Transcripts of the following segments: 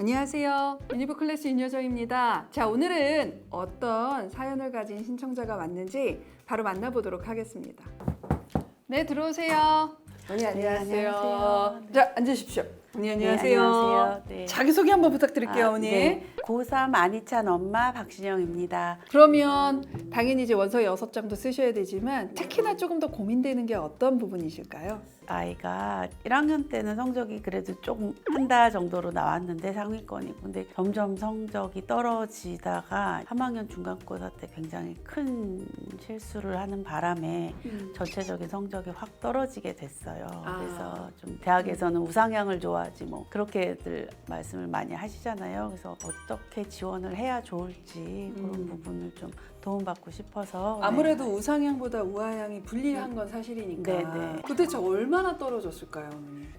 안녕하세요. 유니브 클래스 윤여정입니다. 자, 오늘은 어떤 사연을 가진 신청자가 왔는지 바로 만나보도록 하겠습니다. 네, 들어오세요. 언니 안녕하세요. 안녕하세요. 자, 앉으십시오. 안녕하세요. 네, 안녕하세요. 네. 자기소개 한번 부탁드릴게요, 아, 언니. 네. 고3 안희찬 엄마 박신영입니다. 그러면 당연히 이제 원서 여섯 장도 쓰셔야 되지만 특히나 조금 더 고민되는 게 어떤 부분이실까요? 아이가 1학년 때는 성적이 그래도 조금 한 달 정도로 나왔는데 상위권이고 근데 점점 성적이 떨어지다가 3학년 중간고사 때 굉장히 큰 실수를 하는 바람에 전체적인 성적이 확 떨어지게 됐어요. 아. 그래서 좀 대학에서는 우상향을 좋아 하지 뭐 그렇게들 말씀을 많이 하시잖아요. 그래서 어떻게 지원을 해야 좋을지 그런 음. 부분을 좀 도움받고 싶어서 아무래도 네. 우상향보다 우하향이 불리한 건 사실이니까. 네, 네. 도대체 얼마나 떨어졌을까요?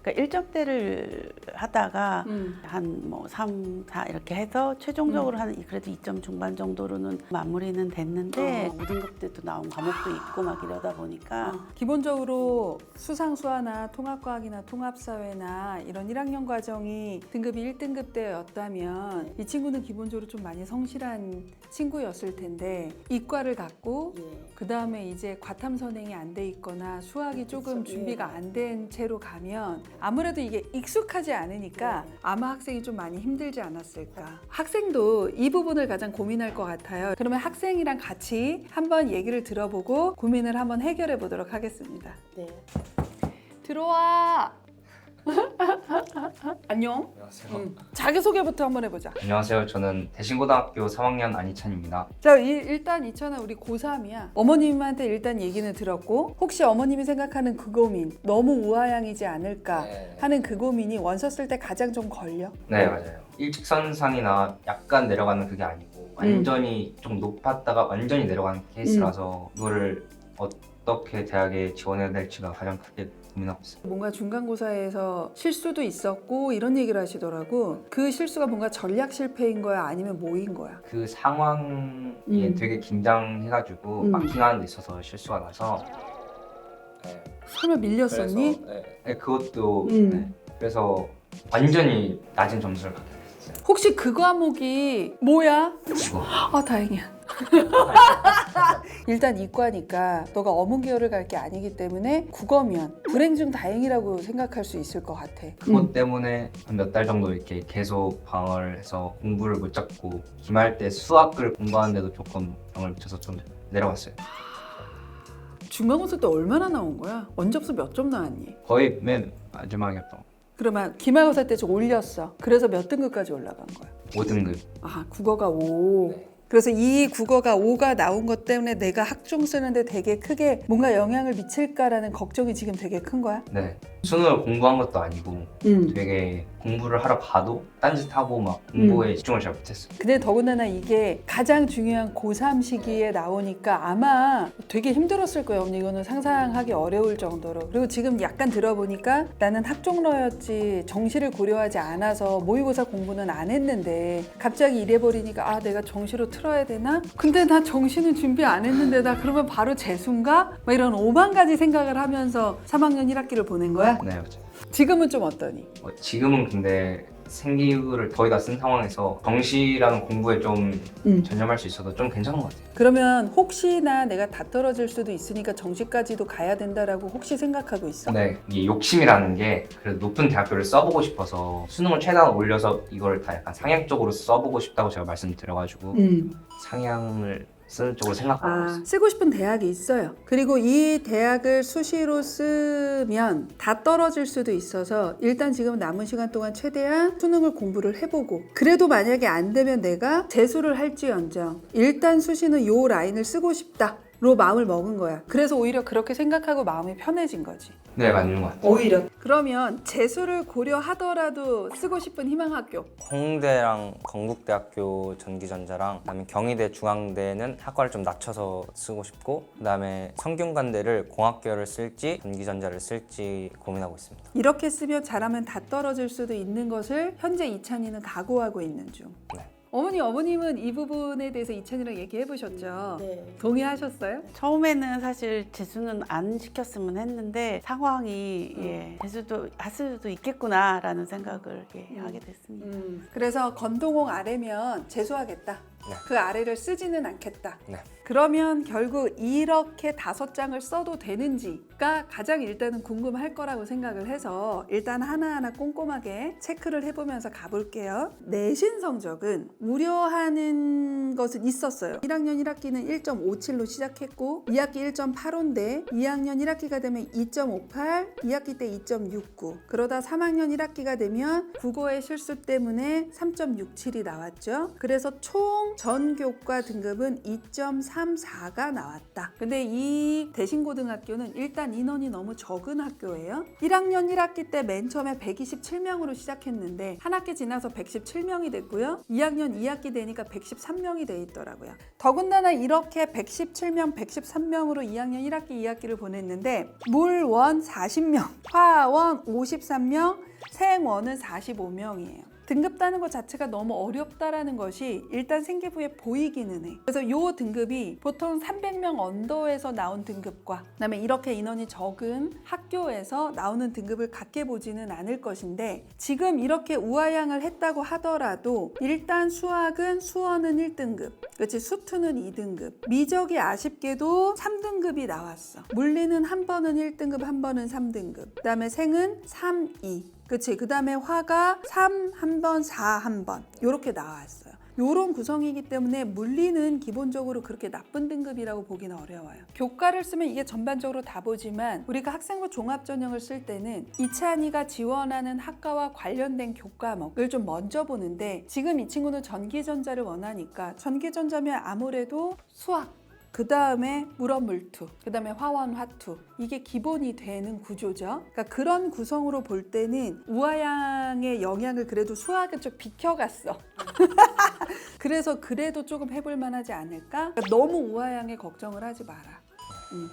그러니까 1점대를 하다가 음. 한뭐 3, 4 이렇게 해서 최종적으로 한 그래도 2점 중반 정도로는 마무리는 됐는데 어. 5등급 때도 나온 과목도 있고 막 이러다 보니까 기본적으로 수상수화나 통합과학이나 통합사회나 이런 1학년 과정이 등급이 1등급 때였다면 이 친구는 기본적으로 좀 많이 성실한 친구였을 텐데 이과를 갖고 그 다음에 이제 과탐 선행이 안 돼 있거나 수학이 조금 준비가 안된 채로 가면 아무래도 이게 익숙하지 않으니까 아마 학생이 좀 많이 힘들지 않았을까. 학생도 이 부분을 가장 고민할 것 같아요. 그러면 학생이랑 같이 한번 얘기를 들어보고 고민을 한번 해결해 보도록 하겠습니다. 네. 들어와. 안녕. 안녕하세요. 음, 자기소개부터 한번 해보자. 안녕하세요. 저는 대신고등학교 3학년 안희찬입니다. 자, 이- 일단 이천아 우리 고3이야. 어머님한테 일단 얘기는 들었고 혹시 어머님이 생각하는 그 고민 너무 우아양이지 않을까 네. 하는 그 고민이 원서 쓸 때 가장 좀 걸려? 네, 맞아요. 일직선상이나 약간 내려가는 그게 아니고 완전히 좀 높았다가 완전히 내려가는 케이스라서 이거를 어떻게 대학에 지원해야 될지가 가장 크게 고민하고 있어요. 뭔가 중간고사에서 실수도 있었고 이런 얘기를 하시더라고. 그 실수가 뭔가 전략 실패인 거야 아니면 뭐인 거야? 그 상황에 음. 되게 긴장해가지고 음. 마킹하는 데 있어서 실수가 나서 네, 설마 밀렸었니? 그래서, 네, 네, 그것도 음. 네, 그래서 완전히 낮은 점수를 받게 됐어요. 혹시 그 과목이 뭐야? 이거 아 다행이야. 일단 이과니까 너가 어문 계열을 갈 게 아니기 때문에 국어면 불행 중 다행이라고 생각할 수 있을 것 같아. 그것 때문에 한몇달 정도 이렇게 계속 방어를 해서 공부를 못 잡고 기말 때 수학을 공부하는데도 조금 영을 미쳐서 좀 내려갔어요. 중간고사 때 얼마나 나온 거야? 원접수 몇 점 나왔니? 거의 맨 마지막이었던 거. 그러면 기말고사 때 좀 올렸어. 그래서 몇 등급까지 올라간 거야? 5등급. 아 국어가 5. 네. 그래서 이 국어가 5가 나온 것 때문에 내가 학종 쓰는데 되게 크게 뭔가 영향을 미칠까라는 걱정이 지금 되게 큰 거야? 네. 수능을 공부한 것도 아니고 응. 되게 공부를 하러 가도 딴짓하고 막 공부에 집중을 잘 못했어요. 근데 더군다나 이게 가장 중요한 고3 시기에 나오니까 아마 되게 힘들었을 거예요. 언니 이거는 상상하기 어려울 정도로. 그리고 지금 약간 들어보니까 나는 학종러였지 정시를 고려하지 않아서 모의고사 공부는 안 했는데 갑자기 이래 버리니까 아 내가 정시로 틀어야 되나? 근데 나 정시는 준비 안 했는데 나 그러면 바로 재수인가? 막 이런 오만 가지 생각을 하면서 3학년 1학기를 보낸 거야? 네, 맞아요. 지금은 좀 어떠니? 어, 지금은 근데 생기를 거의 다 쓴 상황에서 정시라는 공부에 좀 음. 전념할 수 있어서 좀 괜찮은 것 같아요. 그러면 혹시나 내가 다 떨어질 수도 있으니까 정시까지도 가야 된다라고 혹시 생각하고 있어? 네, 이 욕심이라는 게 그래도 높은 대학교를 써보고 싶어서 수능을 최대한 올려서 이걸 다 약간 상향적으로 써보고 싶다고 제가 말씀드려가지고 음. 상향을 쓰는 쪽으로 생각하고 아, 있어요. 쓰고 싶은 대학이 있어요. 그리고 이 대학을 수시로 쓰면 다 떨어질 수도 있어서 일단 지금 남은 시간 동안 최대한 수능을 공부를 해보고 그래도 만약에 안 되면 내가 재수를 할지언정 일단 수시는 요 라인을 쓰고 싶다. 로 마음을 먹은 거야. 그래서 오히려 그렇게 생각하고 마음이 편해진 거지. 네, 맞는 것 같아요. 오히려. 그러면 재수를 고려하더라도 쓰고 싶은 희망학교. 홍대랑 건국대학교 전기전자랑 그다음에 경희대 중앙대는 학과를 좀 낮춰서 쓰고 싶고 그다음에 성균관대를 공학계열을 쓸지 전기전자를 쓸지 고민하고 있습니다. 이렇게 쓰면 잘하면 다 떨어질 수도 있는 것을 현재 이찬이는 각오하고 있는 중. 네. 어머니 어머님은 이 부분에 대해서 이찬이랑 얘기해 보셨죠? 네. 동의하셨어요? 처음에는 사실 재수는 안 시켰으면 했는데 상황이 음. 예, 재수도 할 수도 있겠구나라는 생각을 예, 음. 하게 됐습니다. 음, 그래서 건동홍 아래면 재수하겠다. 네. 그 아래를 쓰지는 않겠다. 네. 그러면 결국 이렇게 다섯 장을 써도 되는지가 가장 일단은 궁금할 거라고 생각을 해서 일단 하나하나 꼼꼼하게 체크를 해보면서 가볼게요. 내신 성적은 우려하는 것은 있었어요. 1학년 1학기는 1.57로 시작했고 2학기 1.85인데 2학년 1학기가 되면 2.58, 2학기 때 2.69 그러다 3학년 1학기가 되면 국어의 실수 때문에 3.67이 나왔죠. 그래서 총 전교과 등급은 2.34가 나왔다. 근데 이 대신고등학교는 일단 인원이 너무 적은 학교예요. 1학년 1학기 때 맨 처음에 127명으로 시작했는데 한 학기 지나서 117명이 됐고요. 2학년 2학기 되니까 113명이 돼 있더라고요. 더군다나 이렇게 117명, 113명으로 2학년 1학기, 2학기를 보냈는데 물원 40명, 화원 53명, 생원은 45명이에요. 등급 따는 것 자체가 너무 어렵다라는 것이 일단 생기부에 보이기는 해. 그래서 요 등급이 보통 300명 언더에서 나온 등급과 그다음에 이렇게 인원이 적은 학교에서 나오는 등급을 같게 보지는 않을 것인데 지금 이렇게 우하향을 했다고 하더라도 일단 수학은 수어는 1등급, 그렇지 수투는 2등급, 미적이 아쉽게도 3등급이 나왔어. 물리는 한 번은 1등급, 한 번은 3등급. 그다음에 생은 3, 2. 그치. 그 다음에 화가 3 한 번, 4 한 번. 요렇게 나왔어요. 요런 구성이기 때문에 물리는 기본적으로 그렇게 나쁜 등급이라고 보기는 어려워요. 교과를 쓰면 이게 전반적으로 다 보지만 우리가 학생부 종합 전형을 쓸 때는 이찬이가 지원하는 학과와 관련된 교과목을 좀 먼저 보는데 지금 이 친구는 전기전자를 원하니까 전기전자면 아무래도 수학 그 다음에 물원 물투, 그 다음에 화원 화투 이게 기본이 되는 구조죠. 그러니까 그런 구성으로 볼 때는 우하양의 영향을 그래도 수학은 좀 비켜갔어. 그래서 그래도 조금 해볼 만하지 않을까? 그러니까 너무 우하양에 걱정을 하지 마라. 음.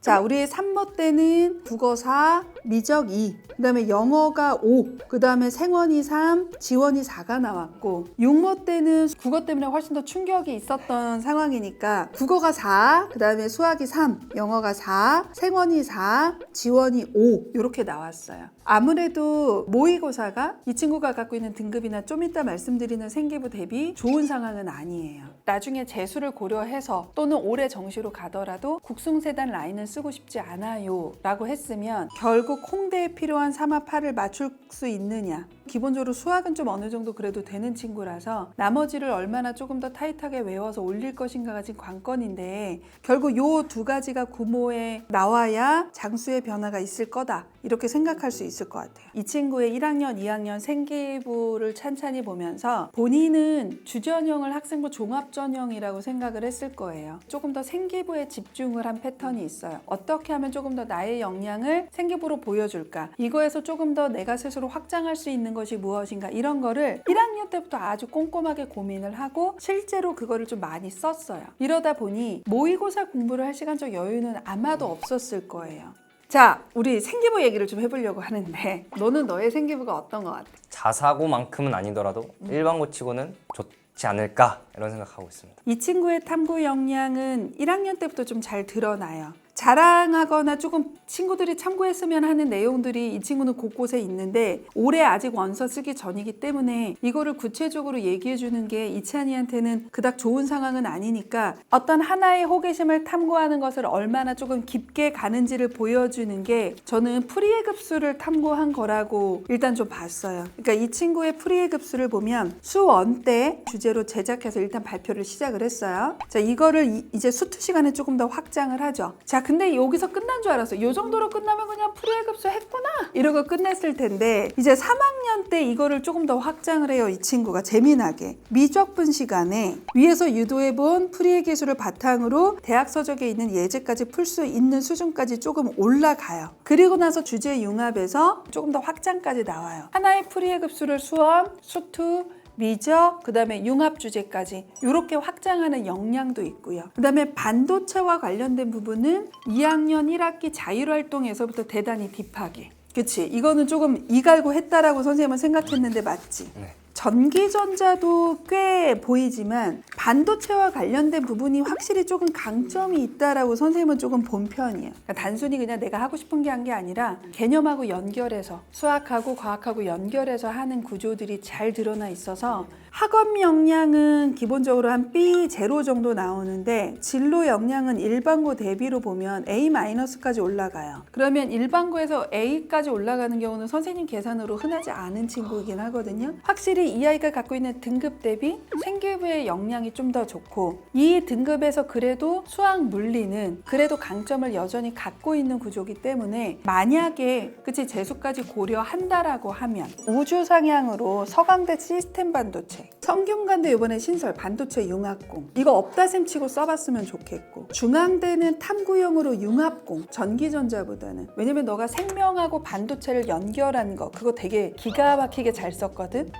자, 우리 3모 때는 국어 4, 미적 2, 그 다음에 영어가 5, 그 다음에 생원이 3, 지원이 4가 나왔고 6모 때는 국어 때문에 훨씬 더 충격이 있었던 상황이니까 국어가 4, 그 다음에 수학이 3, 영어가 4, 생원이 4, 지원이 5 이렇게 나왔어요. 아무래도 모의고사가 이 친구가 갖고 있는 등급이나 좀 이따 말씀드리는 생기부 대비 좋은 상황은 아니에요. 나중에 재수를 고려해서 또는 올해 정시로 가더라도 국승세단 라인을 쓰고 싶지 않아요 라고 했으면 결국 홍대에 필요한 3화 8을 맞출 수 있느냐 기본적으로 수학은 좀 어느 정도 그래도 되는 친구라서 나머지를 얼마나 조금 더 타이트하게 외워서 올릴 것인가가 지금 관건인데 결국 요 두 가지가 구모에 나와야 장수의 변화가 있을 거다 이렇게 생각할 수 있을 것 같아요. 이 친구의 1학년, 2학년 생기부를 찬찬히 보면서 본인은 주전형을 학생부 종합전형이라고 생각을 했을 거예요. 조금 더 생기부에 집중을 한 패턴이 있어요. 어떻게 하면 조금 더 나의 역량을 생기부로 보여줄까? 이거에서 조금 더 내가 스스로 확장할 수 있는 것이 무엇인가? 이런 거를 1학년 때부터 아주 꼼꼼하게 고민을 하고 실제로 그거를 좀 많이 썼어요. 이러다 보니 모의고사 공부를 할 시간적 여유는 아마도 없었을 거예요. 자, 우리 생기부 얘기를 좀 해보려고 하는데 너는 너의 생기부가 어떤 것 같아? 자사고만큼은 아니더라도 일반고 치고는 좋지 않을까 이런 생각하고 있습니다. 이 친구의 탐구 역량은 1학년 때부터 좀 잘 드러나요. 자랑하거나 조금 친구들이 참고했으면 하는 내용들이 이 친구는 곳곳에 있는데 올해 아직 원서 쓰기 전이기 때문에 이거를 구체적으로 얘기해 주는 게 이찬이한테는 그닥 좋은 상황은 아니니까 어떤 하나의 호기심을 탐구하는 것을 얼마나 조금 깊게 가는지를 보여주는 게 저는 프리의 급수를 탐구한 거라고 일단 좀 봤어요. 그러니까 이 친구의 프리의 급수를 보면 수원 때 주제로 제작해서 일단 발표를 시작을 했어요. 자, 이거를 이- 이제 수트 시간에 조금 더 확장을 하죠. 자, 근데 여기서 끝난 줄 알았어. 요 정도로 끝나면 그냥 프리의 급수 했구나. 이러고 끝냈을 텐데 이제 3학년 때 이거를 조금 더 확장을 해요. 이 친구가 재미나게. 미적분 시간에 위에서 유도해 본 프리의 기술을 바탕으로 대학 서적에 있는 예제까지 풀 수 있는 수준까지 조금 올라가요. 그리고 나서 주제 융합에서 조금 더 확장까지 나와요. 하나의 프리의 급수를 수험, 수투, 미적, 그 다음에 융합 주제까지 이렇게 확장하는 역량도 있고요. 그 다음에 반도체와 관련된 부분은 2학년 1학기 자율활동에서부터 대단히 딥하게. 그치? 이거는 조금 이갈고 했다라고 선생님은 생각했는데 맞지? 네. 전기전자도 꽤 보이지만 반도체와 관련된 부분이 확실히 조금 강점이 있다라고 선생님은 조금 본 편이에요. 그러니까 단순히 그냥 내가 하고 싶은 게한게 아니라 개념하고 연결해서 수학하고 과학하고 연결해서 하는 구조들이 잘 드러나 있어서 학업 역량은 기본적으로 한 B 제로 정도 나오는데 진로 역량은 일반고 대비로 보면 A 마이너스까지 올라가요. 그러면 일반고에서 A까지 올라가는 경우는 선생님 계산으로 흔하지 않은 친구이긴 하거든요. 확실히 이 아이가 갖고 있는 등급 대비 생기부의 역량이 좀 더 좋고 이 등급에서 그래도 수학 물리는 그래도 강점을 여전히 갖고 있는 구조기 때문에 만약에 그치 재수까지 고려한다라고 하면 우주 상향으로 서강대 시스템 반도체 성균관대 이번에 신설 반도체 융합공 이거 없다 셈 치고 써봤으면 좋겠고 중앙대는 탐구용으로 융합공 전기전자보다는 왜냐면 너가 생명하고 반도체를 연결한 거 그거 되게 기가 막히게 잘 썼거든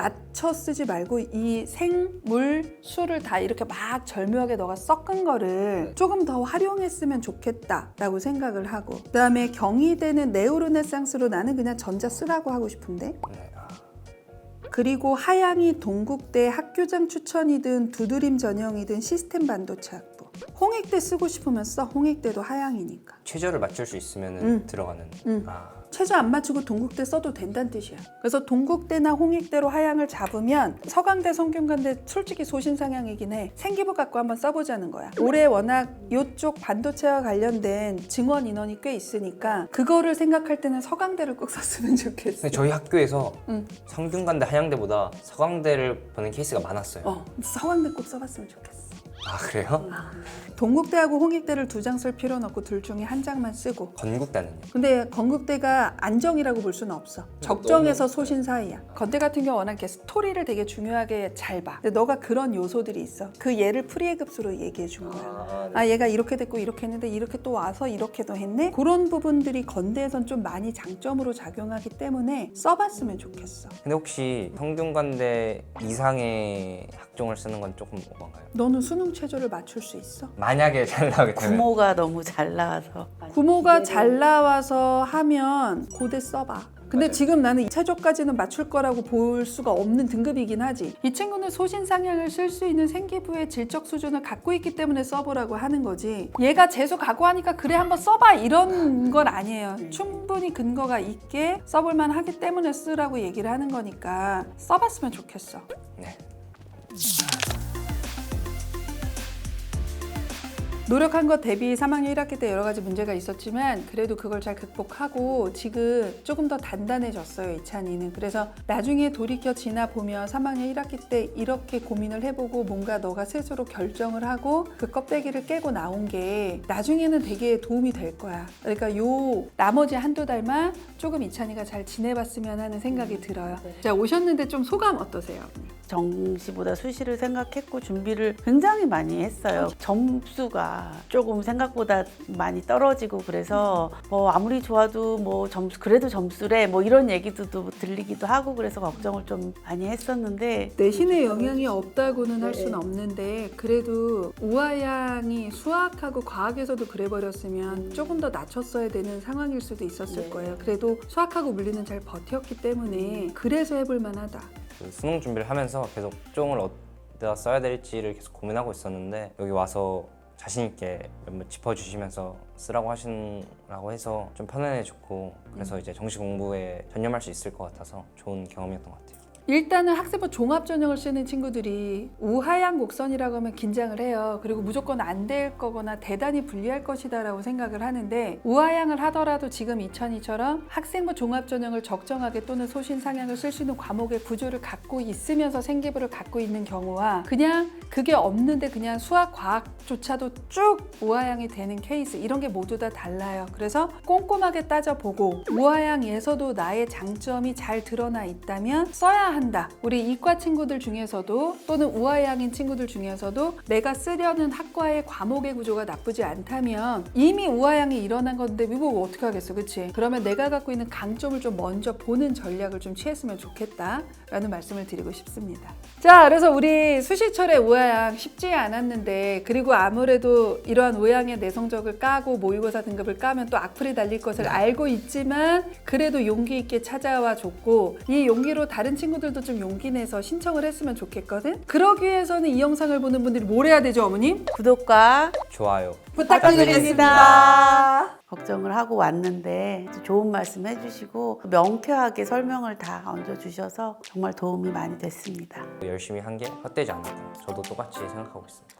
낮춰 쓰지 말고 이 생 물 수를 다 이렇게 막 절묘하게 너가 섞은 거를 조금 더 활용했으면 좋겠다라고 생각을 하고 그 다음에 경희대는 네오르네상스로 나는 그냥 전자 쓰라고 하고 싶은데 네. 아, 그리고 하양이 동국대 학교장 추천이든 두드림 전형이든 시스템 반도체 학부 홍익대 쓰고 싶으면 써 홍익대도 하양이니까 최저를 맞출 수 있으면 음. 들어가는. 음. 아, 최저 안 맞추고 동국대 써도 된다는 뜻이야. 그래서 동국대나 홍익대로 하향을 잡으면 서강대, 성균관대 솔직히 소신상향이긴 해. 생기부 갖고 한번 써보자는 거야. 올해 워낙 이쪽 반도체와 관련된 증원 인원이 꽤 있으니까 그거를 생각할 때는 서강대를 꼭 썼으면 좋겠어. 근데 저희 학교에서 응. 성균관대 하양대보다 서강대를 보는 케이스가 많았어요. 어, 서강대 꼭 써봤으면 좋겠어. 아 그래요? 동국대하고 홍익대를 두 장 쓸 필요는 없고 둘 중에 한 장만 쓰고 건국대는요? 근데 건국대가 안정이라고 볼 수는 없어. 적정에서 소신 사이야. 건대 같은 경우 워낙 이렇게 스토리를 되게 중요하게 잘 봐. 근데 너가 그런 요소들이 있어. 그 예를 프리의 급수로 얘기해 준 거야. 아 얘가 이렇게 됐고 이렇게 했는데 이렇게 또 와서 이렇게도 했네. 그런 부분들이 건대에선 좀 많이 장점으로 작용하기 때문에 써봤으면 좋겠어. 근데 혹시 성균관대 이상의 학종을 쓰는 건 조금 오반가요? 너는 수능 최저를 맞출 수 있어? 만약에 잘 나오게 되면 구모가 너무 잘 나와서 구모가 잘 나와서 하면 고대 써봐. 근데 지금 나는 최저까지는 맞출 거라고 볼 수가 없는 등급이긴 하지. 이 친구는 소신상향을 쓸 수 있는 생기부의 질적 수준을 갖고 있기 때문에 써보라고 하는 거지. 얘가 재수 각오하니까 그래 한번 써봐 이런 건 아니에요. 충분히 근거가 있게 써볼만 하기 때문에 쓰라고 얘기를 하는 거니까 써봤으면 좋겠어. 네. 노력한 것 대비 3학년 1학기 때 여러 가지 문제가 있었지만 그래도 그걸 잘 극복하고 지금 조금 더 단단해졌어요 이찬이는. 그래서 나중에 돌이켜 지나 보면 3학년 1학기 때 이렇게 고민을 해보고 뭔가 너가 스스로 결정을 하고 그 껍데기를 깨고 나온 게 나중에는 되게 도움이 될 거야. 그러니까 요 나머지 한두 달만 조금 이찬이가 잘 지내봤으면 하는 생각이 들어요. 자 오셨는데 좀 소감 어떠세요? 정시보다 수시를 생각했고 준비를 굉장히 많이 했어요. 점수가 조금 생각보다 많이 떨어지고 그래서 뭐 아무리 좋아도 뭐 점수 그래도 점수래 뭐 이런 얘기도 또 들리기도 하고 그래서 걱정을 좀 많이 했었는데 내신에 영향이 없다고는 할 수는 없는데 그래도 우아양이 수학하고 과학에서도 그래 버렸으면 조금 더 낮췄어야 되는 상황일 수도 있었을 거예요. 그래도 수학하고 물리는 잘 버텼기 때문에 그래서 해볼 만하다. 그 수능 준비를 하면서 계속 학종을 어디다 써야 될지를 계속 고민하고 있었는데 여기 와서 자신 있게 몇몇 짚어주시면서 쓰라고 하시라고 해서 좀 편안해졌고 그래서 이제 정시 공부에 전념할 수 있을 것 같아서 좋은 경험이었던 것 같아요. 일단은 학생부 종합 전형을 쓰는 친구들이 우하향 곡선이라고 하면 긴장을 해요. 그리고 무조건 안 될 거거나 대단히 불리할 것이다 라고 생각을 하는데 우하향을 하더라도 지금 이천이처럼 학생부 종합 전형을 적정하게 또는 소신 상향을 쓸 수 있는 과목의 구조를 갖고 있으면서 생기부를 갖고 있는 경우와 그냥 그게 없는데 그냥 수학 과학조차도 쭉 우하향이 되는 케이스 이런 게 모두 다 달라요. 그래서 꼼꼼하게 따져보고 우하향에서도 나의 장점이 잘 드러나 있다면 써야 한다. 우리 이과 친구들 중에서도 또는 우하향인 친구들 중에서도 내가 쓰려는 학과의 과목의 구조가 나쁘지 않다면 이미 우하향이 일어난 건데 이거 어떻게 하겠어, 그렇지? 그러면 내가 갖고 있는 강점을 좀 먼저 보는 전략을 좀 취했으면 좋겠다라는 말씀을 드리고 싶습니다. 자, 그래서 우리 수시철의 우하향 쉽지 않았는데 그리고 아무래도 이러한 우하향의 내성적을 까고 모의고사 등급을 까면 또 악플이 달릴 것을 알고 있지만 그래도 용기 있게 찾아와 줬고 이 용기로 다른 친구들 친구들도 좀 용기 내서 신청을 했으면 좋겠거든. 그러기 위해서는 이 영상을 보는 분들이 뭘 해야 되죠, 어머님? 구독과 좋아요. 부탁드리겠습니다. 걱정을 하고 왔는데 좋은 말씀 해주시고 명쾌하게 설명을 다 얹어주셔서 정말 도움이 많이 됐습니다. 열심히 한 게 헛되지 않았다. 저도 똑같이 생각하고 있습니다.